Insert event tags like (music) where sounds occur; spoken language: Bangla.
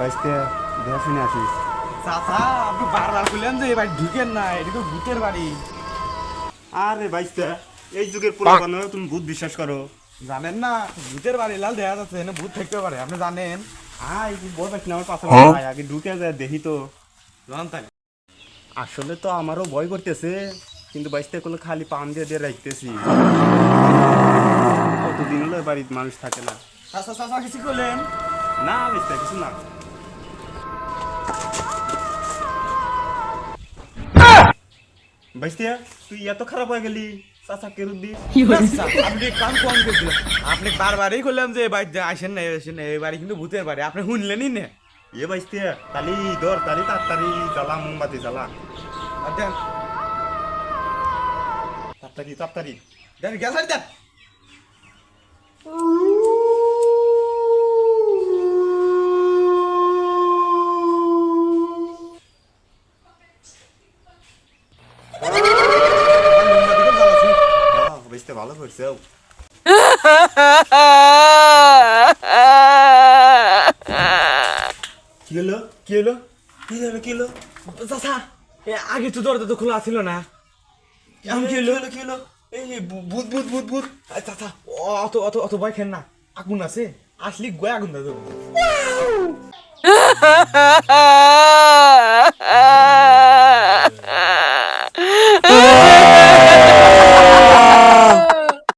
বাইসতে দেখা শুনে চাচা আপনি বারবার বললেন যে এবার ঢুকেন না এটা তো ভূতের বাড়ি। আরে বাইসতে এই যুগের পুরানো তুমি ভূত বিশ্বাস করো। জানেন না ভূতের বাড়ি লাল দেখা যাচ্ছে এখানে ভূত থাকতে পারে আপনি জানেন? আয় বই পাচ্ছি না আমার পাশে হ্যাঁ? আগে ঢুকে যায় দেখি তো। জান তাই? আসলে তো আমারও ভয় করতেছে কিন্তু বাইসতে কোনো খালি পান দিয়ে দিয়ে রাখতেছি। কতদিন হলো বাড়িতে মানুষ থাকে না। চাচা চাচা কিছু করলেন না বাইসতে কিছু না। বাইসতে তুই এত খারাপ হয়ে গেলি চাচা কেরুদ দিস আপনি কাম কম করছিলেন আপনি বারবারই করলাম যে এই বাড়িতে আসেন না আসেন না এই বাড়ি কিন্তু ভূতের বাড়ি আপনি শুনলেনই না এ বাইসতে তালি দর তালি তাড়াতাড়ি জ্বালা মোমবাতি জ্বালা আর দেন তাড়াতাড়ি তাড়াতাড়ি দেন গ্যাস আর দেন হ্যাঁ, বাইসতে ভালো করছে কি হলো? কি হলো? কি হলো কি হলো? চাচা এ আগে তো দরজা তো খোলা ছিল না। এখন কি হলো? কি হলো এই ভূত ভূত ভূত ভূত। চাচা অত অত অত ভয় খেন না। আগুন আছে। আসলি গয় আগুন দাদু (laughs) (laughs)